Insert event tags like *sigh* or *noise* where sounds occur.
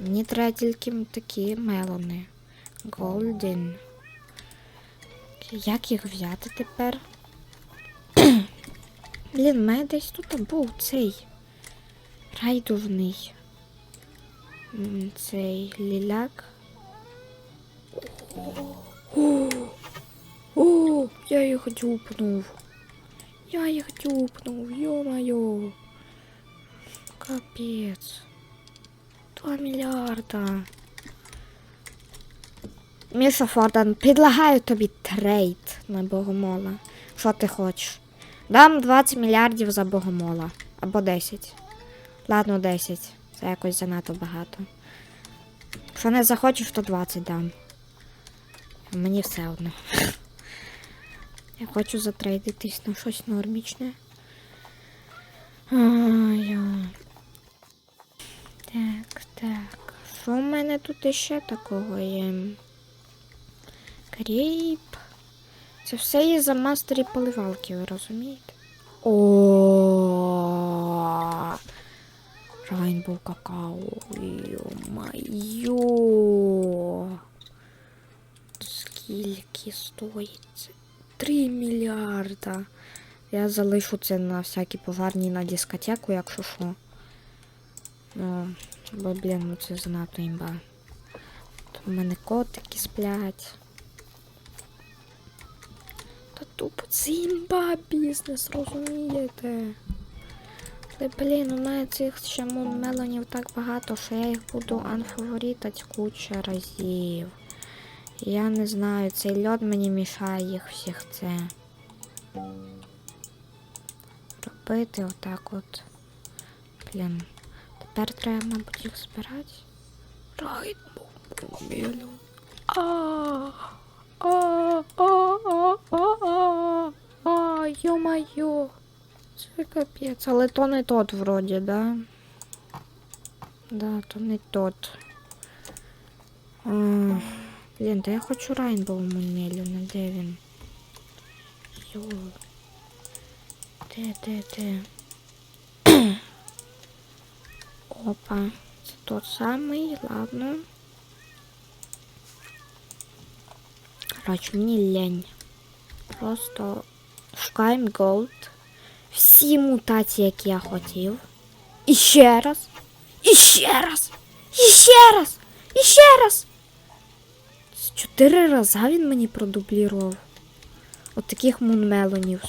Мені треба тільки такі мелони. Голден. Як їх взяти тепер? *clears throat* Блін, в мене десь тут був цей райдовний. М, Цей ліляк. О, о, я їх дюпнув. Я їх дюпнув, ё-моё. Капець. Два мільярда. Міша Фордан, предлагаю тобі трейд на богомола. Що ти хочеш? Дам 20 мільярдів за богомола. Або 10. Ладно, 10. Це якось занадто багато. Якщо не захочеш, то 20 дам. Мені все одно. Я хочу затрейдитись на щось нормічне. Ай, ой. Так, так. Що в мене тут іще такого є? Кріп. Це все є за мастері поливалки, ви розумієте? О. Райнбоу какао. Йо-майо. Скільки стоїть? це? Три мільярда. Я залишу це на всякі пожарні на дискотеку, якщо що. Ну, бо, блін, ну це занадто імба. Тут у мене котики сплять. Та тупо це імба бізнес, розумієте? Але, блін, у мене цих ще мелонів так багато, що я їх буду анфаворитать куча разів. Я не знаю, цей льод мені мішає їх всіх це. Робити отак от. Блін. Тепер треба, мабуть, їх збирати. Райт мелон. А, а, йо-майо. Це капець, але то не тот вроді, да? Да, то не тот. Блін, та я хочу Райнбоу Мунмелюна, де він? Йо. Де, де, де? Опа, це тот самий, ладно. Короче, мені лень. Просто шукаємо голд. Всі мутації, які я хотів. І ще раз. І ще раз. І ще раз. І ще раз. Чотири рази він мені продублірував. От таких мунмелонів.